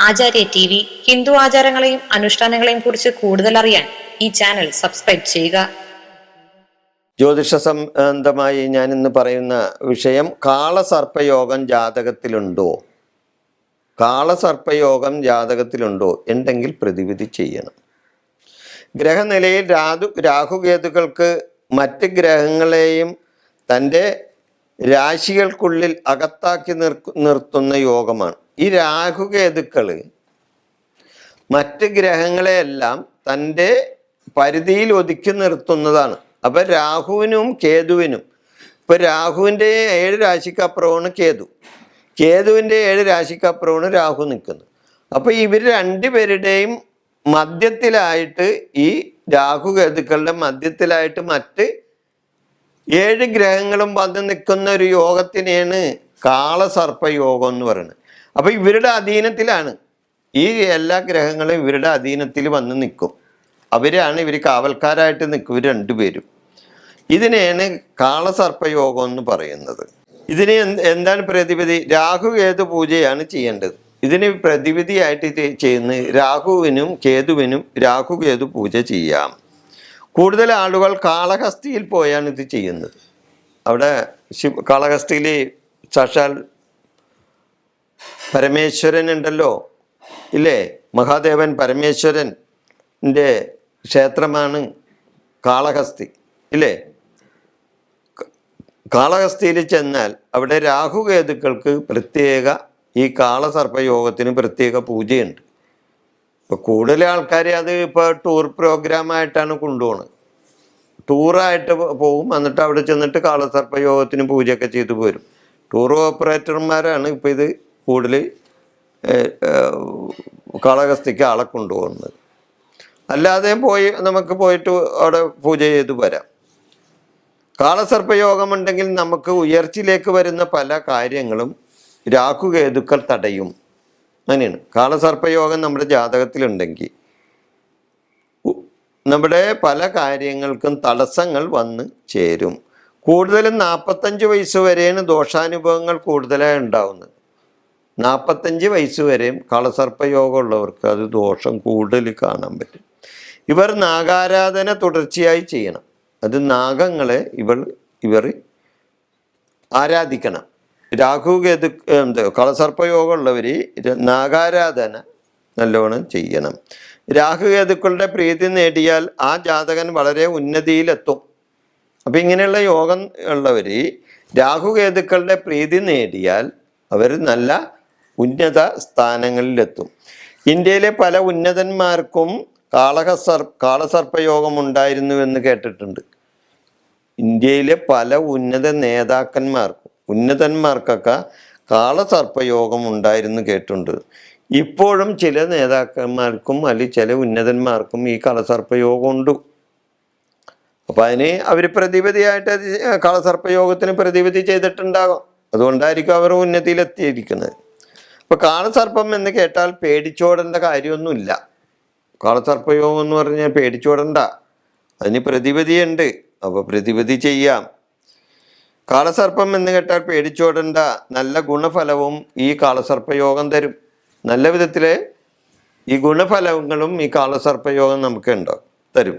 ആചാര്യ T V Hindu ആചാരങ്ങളെയും അനുഷ്ഠാനങ്ങളെയും കുറിച്ച് കൂടുതൽ അറിയാൻ ഈ ചാനൽ സബ്സ്ക്രൈബ് ചെയ്യുക. ജ്യോതിഷ സംബന്ധമായി ഞാൻ ഇന്ന് പറയുന്ന വിഷയം കാളസർപ്പയോഗം ജാതകത്തിലുണ്ടോ? കാളസർപ്പയോഗം ജാതകത്തിലുണ്ടോ? ഉണ്ടെങ്കിൽ പ്രതിവിധി ചെയ്യണം. ഗ്രഹനിലയിൽ രാഹു രാഹുകേതുക്കൾക്ക് മറ്റ് ഗ്രഹങ്ങളെയും തന്റെ രാശികൾക്കുള്ളിൽ അകത്താക്കി നിർ നിർത്തുന്ന യോഗമാണ്. ഈ രാഹുകേതുക്കൾ മറ്റ് ഗ്രഹങ്ങളെയെല്ലാം തന്റെ പരിധിയിൽ ഒതുക്കി നിർത്തുന്നതാണ്. അപ്പം രാഹുവിനും കേതുവിനും ഇപ്പം രാഹുവിന്റെ ഏഴ് രാശിക്കപ്പുറമാണ് കേതു. കേതുവിന്റെ ഏഴ് രാശിക്കപ്പുറമാണ് രാഹു നിൽക്കുന്നത്. അപ്പോൾ ഇവർ രണ്ടുപേരുടെയും മധ്യത്തിലായിട്ട് ഈ രാഹു കേതുക്കളുടെ മധ്യത്തിലായിട്ട് മറ്റ് ഏഴ് ഗ്രഹങ്ങളും വന്ന് നിൽക്കുന്ന ഒരു യോഗത്തിനെയാണ് കാളസർപ്പയോഗം എന്ന് പറയുന്നത്. അപ്പോൾ ഇവരുടെ അധീനത്തിലാണ്. ഈ എല്ലാ ഗ്രഹങ്ങളും ഇവരുടെ അധീനത്തിൽ വന്ന് നിൽക്കും. അവരാണ് ഇവർ കാവൽക്കാരായിട്ട് നിൽക്കും ഇവർ രണ്ടുപേരും ഇതിനെയാണ് കാളസർപ്പയോഗം എന്ന് പറയുന്നത്. ഇതിന് എന്താണ് പ്രതിവിധി? രാഹു കേതു പൂജയാണ് ചെയ്യേണ്ടത്. ഇതിന് പ്രതിവിധിയായിട്ട് ചെയ്യുന്നത് രാഹുവിനും കേതുവിനും രാഹു കേതു പൂജ ചെയ്യാം. കൂടുതൽ ആളുകൾ കാളഹസ്തിയിൽ പോയാണ് ഇത് ചെയ്യുന്നത്. അവിടെ ശിവ കാളഹസ്തിയിൽ സാക്ഷാൽ പരമേശ്വരൻ ഉണ്ടല്ലോ ഇല്ലേ? മഹാദേവൻ പരമേശ്വരന്റെ ക്ഷേത്രമാണ് കാളഹസ്തി ഇല്ലേ? കാളഹസ്തിയിൽ ചെന്നാൽ അവിടെ രാഹുകേതുക്കൾക്ക് പ്രത്യേക ഈ കാളസർപ്പയോഗത്തിന് പ്രത്യേക പൂജയുണ്ട്. ഇപ്പോൾ കൂടുതൽ ആൾക്കാർ അത് ഇപ്പോൾ ടൂർ പ്രോഗ്രാമായിട്ടാണ് കൊണ്ടുപോകുന്നത് ടൂറായിട്ട് പോകും എന്നിട്ട് അവിടെ ചെന്നിട്ട് കാളസർപ്പ യോഗത്തിന് പൂജയൊക്കെ ചെയ്തു പോരും. ടൂർ ഓപ്പറേറ്റർമാരാണ് ഇപ്പോൾ ഇത് കൂടുതൽ കാളകസ്തിക്ക് ആളെ കൊണ്ടുപോകുന്നത്. അല്ലാതെ പോയി നമുക്ക് പോയിട്ട് അവിടെ പൂജ ചെയ്ത് വരാം. കാളസർപ്പയോഗമുണ്ടെങ്കിൽ നമുക്ക് ഉയർച്ചയിലേക്ക് വരുന്ന പല കാര്യങ്ങളും രാഹുകേതുക്കൾ തടയും. അങ്ങനെയാണ്. കാളസർപ്പയോഗം നമ്മുടെ ജാതകത്തിലുണ്ടെങ്കിൽ നമ്മുടെ പല കാര്യങ്ങൾക്കും തടസ്സങ്ങൾ വന്ന് ചേരും. കൂടുതലും നാൽപ്പത്തഞ്ച് വയസ്സ് വരെയാണ് ദോഷാനുഭവങ്ങൾ കൂടുതലായി ഉണ്ടാവുന്നത്. നാൽപ്പത്തഞ്ച് വയസ്സ് വരെയും കളസർപ്പയോഗമുള്ളവർക്ക് അത് ദോഷം കൂടുതൽ കാണാൻ പറ്റും. ഇവർ നാഗാരാധന തുടർച്ചയായി ചെയ്യണം. അത് നാഗങ്ങളെ ഇവൾ ഇവർ ആരാധിക്കണം. രാഹു കേതു എന്ത് കളസർപ്പയോഗമുള്ളവർ നാഗാരാധന നല്ലോണം ചെയ്യണം. രാഹുകേതുക്കളുടെ പ്രീതി നേടിയാൽ ആ ജാതകൻ വളരെ ഉന്നതിയിലെത്തും. അപ്പം ഇങ്ങനെയുള്ള യോഗം ഉള്ളവർ രാഹുകേതുക്കളുടെ പ്രീതി നേടിയാൽ അവർ നല്ല ഉന്നത സ്ഥാനങ്ങളിലെത്തും. ഇന്ത്യയിലെ പല ഉന്നതന്മാർക്കും കാളകസർ കാളസർപ്പയോഗം ഉണ്ടായിരുന്നുവെന്ന് കേട്ടിട്ടുണ്ട്. ഇന്ത്യയിലെ പല ഉന്നത നേതാക്കന്മാർക്കും ഉന്നതന്മാർക്കൊക്കെ കാളസർപ്പയോഗം ഉണ്ടായിരുന്നു കേട്ടുണ്ട് ഇപ്പോഴും ചില നേതാക്കന്മാർക്കും അല്ലെങ്കിൽ ചില ഉന്നതന്മാർക്കും ഈ കളസർപ്പയോഗം ഉണ്ട്. അപ്പൊ അതിന് അവർ പ്രതിവിധിയായിട്ട് കാളസർപ്പയോഗത്തിന് പ്രതിവിധി ചെയ്തിട്ടുണ്ടാകും. അതുകൊണ്ടായിരിക്കും അവർ ഉന്നതിയിലെത്തിയിരിക്കുന്നത്. അപ്പോൾ കാളസർപ്പം എന്ന് കേട്ടാൽ പേടിച്ചോടേണ്ട കാര്യമൊന്നുമില്ല. കാളസർപ്പയോഗം എന്ന് പറഞ്ഞാൽ പേടിച്ചോടണ്ട. അതിന് പ്രതിവിധിയുണ്ട്. അപ്പോൾ പ്രതിവിധി ചെയ്യാം. കാളസർപ്പം എന്ന് കേട്ടാൽ പേടിച്ചോടേണ്ട നല്ല ഗുണഫലവും ഈ കാളസർപ്പയോഗം തരും. നല്ല വിധത്തിൽ ഈ ഗുണഫലങ്ങളും ഈ കാളസർപ്പയോഗം നമുക്ക് ഉണ്ടാവും തരും.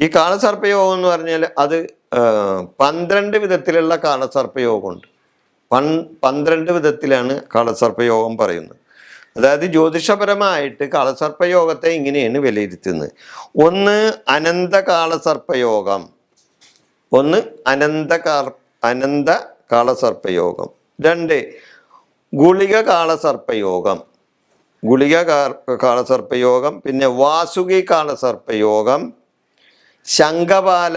ഈ കാളസർപ്പയോഗം എന്ന് പറഞ്ഞാൽ അത് പന്ത്രണ്ട് വിധത്തിലുള്ള കാളസർപ്പയോഗമുണ്ട്. പൺ പന്ത്രണ്ട് വിധത്തിലാണ് കാളസർപ്പയോഗം പറയുന്നത്. അതായത് ജ്യോതിഷപരമായിട്ട് കാളസർപ്പയോഗത്തെ ഇങ്ങനെയാണ് വിലയിരുത്തുന്നത്. ഒന്ന് അനന്ത കാളസർപ്പയോഗം ഒന്ന് അനന്ത അനന്ത കാളസർപ്പയോഗം. രണ്ട് ഗുളിക കാളസർപ്പയോഗം. ഗുളിക കാളസർപ്പയോഗം പിന്നെ വാസുകി കാളസർപ്പയോഗം ശംഖപാല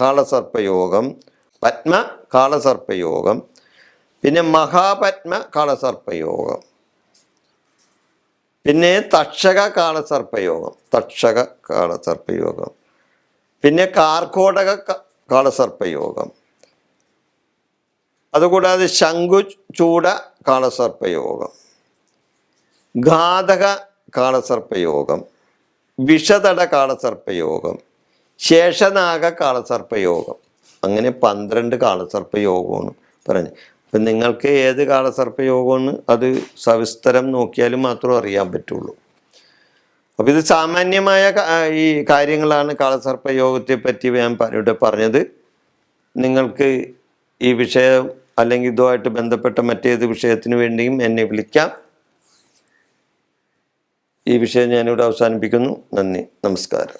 കാളസർപ്പയോഗം പത്മ കാളസർപ്പയോഗം പിന്നെ മഹാപത്മ കാളസർപ്പയോഗം. പിന്നെ തക്ഷക കാളസർപ്പയോഗം തക്ഷക കാളസർപ്പയോഗം. പിന്നെ കാർക്കോടക കാളസർപ്പയോഗം. അതുകൂടാതെ ശംഖു ചൂട കാളസർപ്പയോഗം ഘാതക കാളസർപ്പയോഗം വിഷതട കാളസർപ്പയോഗം ശേഷനാഗ കാളസർപ്പയോഗം. അങ്ങനെ പന്ത്രണ്ട് കാളസർപ്പയോഗമാണ് പറഞ്ഞു അപ്പം നിങ്ങൾക്ക് ഏത് കാളസർപ്പയോഗമാണ്? അത് സവിസ്തരം നോക്കിയാലും മാത്രമേ അറിയാൻ പറ്റുള്ളൂ. അപ്പോൾ ഇത് സാമാന്യമായ ഈ കാര്യങ്ങളാണ് കാളസർപ്പയോഗത്തെ പറ്റി ഞാൻ ഇവിടെ പറഞ്ഞത്. നിങ്ങൾക്ക് ഈ വിഷയം അല്ലെങ്കിൽ ഇതുമായിട്ട് ബന്ധപ്പെട്ട മറ്റേത് വിഷയത്തിന് വേണ്ടിയും എന്നെ വിളിക്കാം. ഈ വിഷയം ഞാനിവിടെ അവസാനിപ്പിക്കുന്നു. നന്ദി. നമസ്കാരം.